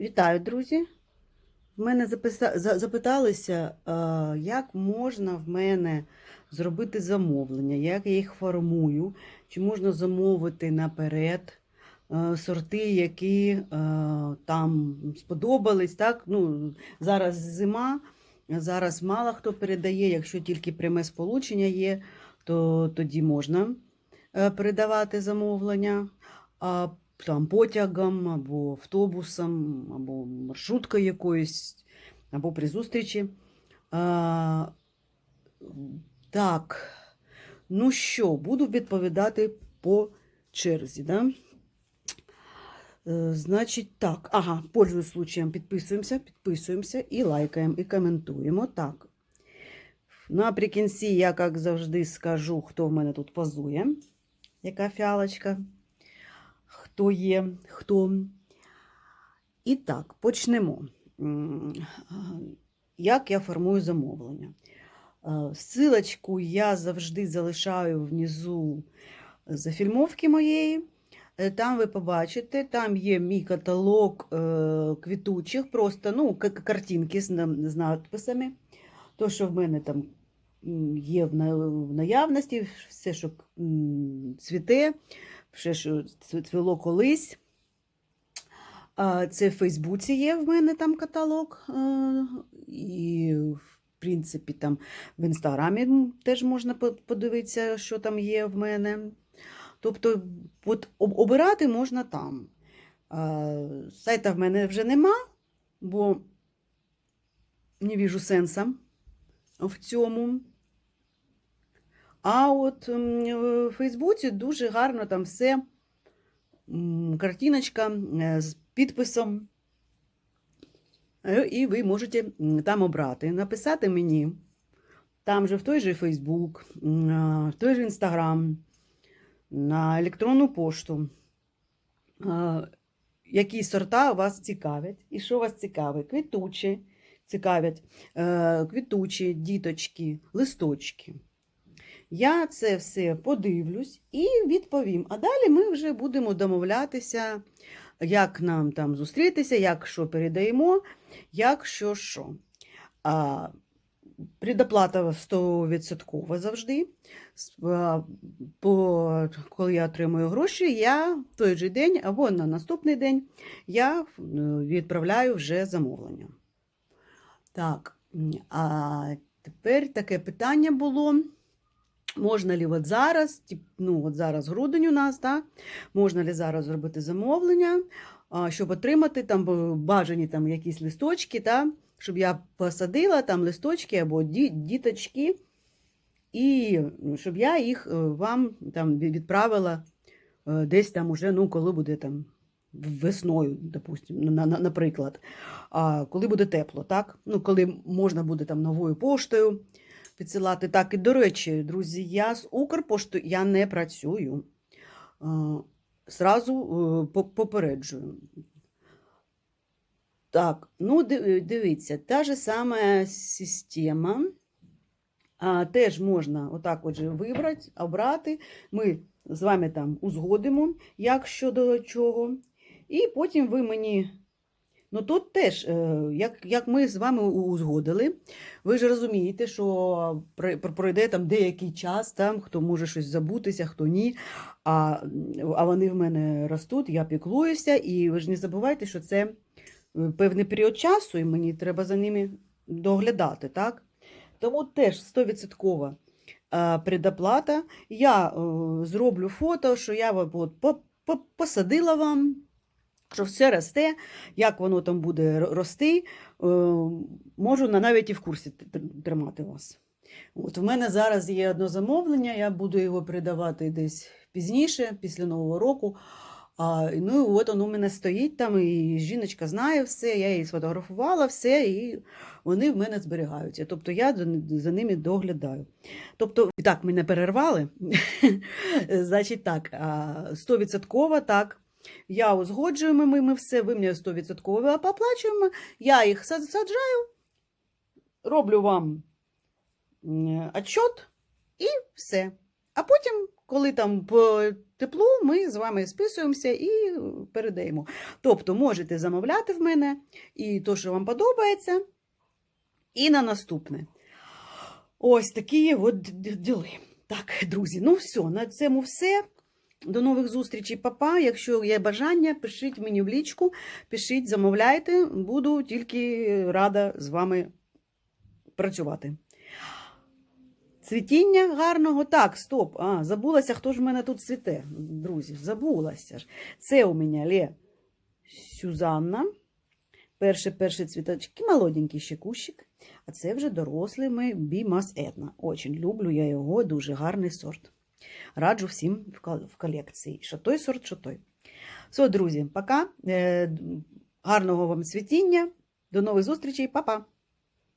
Вітаю, друзі! В мене записа... запиталися, е, як можна в мене зробити замовлення, як я їх формую, чи можна замовити наперед е, сорти, які е, там сподобались. Так? Ну, зараз зима, зараз мало хто передає, якщо тільки пряме сполучення є, то тоді можна передавати замовлення. Там потягом, або автобусом, або маршруткою якоюсь, або при зустрічі. А, так, ну що, буду відповідати по черзі. Да? Е, Значить, так, ага, пользуюсь случаєм, підписуємося, підписуємося і лайкаємо, і коментуємо. Так. Наприкінці я, як завжди, скажу, хто в мене тут позує, яка фіалочка хто є, хто. І так, почнемо. Як я формую замовлення? Е, Силочку я завжди залишаю внизу зафільмовки моєї. Е, Там ви побачите, там є мій каталог е, квітучих, просто ну, картинки з, надписами. То, що в мене там є в наявності, все, що цвіте, все, що цві- цвіло колись. Це в Фейсбуці є в мене там каталог. е, І, в принципі, там в інстаграмі теж можна подивитися, що там є в мене. Тобто, от обирати можна там. Сайта в мене вже нема, бо не віжу сенсу в цьому. А от м, в Фейсбуці дуже гарно там все. Картиночка е, з підписом. Е, І ви можете там обрати, написати мені. Там же в той же Фейсбук, в той же Інстаграм, на електронну пошту. Які сорта вас цікавлять, і що вас цікавить? Квітучі цікавлять, е, квітучі, діточки, листочки. Я це все подивлюсь і відповім. А далі ми вже будемо домовлятися, як нам там зустрітися, як що передаємо, як що що. А, предоплата 100% завжди. По, коли я отримую гроші, я в той же день або на наступний день я е, відправляю вже замовлення. Так, а тепер таке питання було. Можна ли от зараз, ну от зараз грудень у нас, так? можна ли зараз зробити замовлення, щоб отримати там бажані там якісь листочки, та? щоб я посадила там листочки або ді- діточки, і щоб я їх е, вам там відправила е, десь там уже, ну, коли буде там весною, допустим, на, на, наприклад, а, коли буде тепло, так? Ну, коли можна буде там новою поштою підсилати. Так, і до речі, друзі, я з Укрпоштою я не працюю. Зразу е, попереджую. Так, ну дивіться, та ж сама система. А, теж можна отак отже вибрати, обрати. Ми з вами там узгодимо, як щодо чого. І потім ви мені. Ну тут теж, е, як, як ми з вами узгодили, ви ж розумієте, що пройде там деякий час, там, хто може щось забутися, хто ні. А, а вони в мене ростуть, я піклуюся, і ви ж не забувайте, що це е, певний період часу, і мені треба за ними доглядати, так? Тому теж 100% е, предоплата. Я зроблю фото, що я от, по- по- посадила вам, що все росте, як воно там буде рости. Е, можу на- навіть і в курсі тримати вас. От в мене зараз є одне замовлення, я буду його передавати десь пізніше, після Нового року. А, ну і от воно у мене стоїть там, і жіночка знає все, я її сфотографувала, все, і вони в мене зберігаються. Тобто я за- ними доглядаю. Тобто, так, мене перервали. Значить так, а, 100% так. Я узгоджуємо ми, ми все, ви мені 100% оплачуємо, я їх саджаю, роблю вам отчет і все. А потім, коли там по теплу, ми з вами списуємося і передаємо. Тобто можете замовляти в мене і то, що вам подобається, і на наступне. Ось такі от діли. Так, друзі, ну все, на цьому все. До нових зустрічей, папа. Якщо є бажання, пишіть мені в лічку, пишіть, замовляйте. Буду тільки рада з вами працювати. Цвітіння гарного. Так, стоп. А, забулася, хто ж в мене тут цвіте, друзі. Забулася ж. Це у мене Лє Сюзанна. Перші перші цвіточки, молоденький ще кущик. А це вже дорослий ми Бімас Етна. Очень люблю я його, дуже гарний сорт. Раджу всім в колекції. Що той сорт, що той. Все, друзі, пока. Е, Гарного вам цвітіння. До нових зустрічей, Па-па!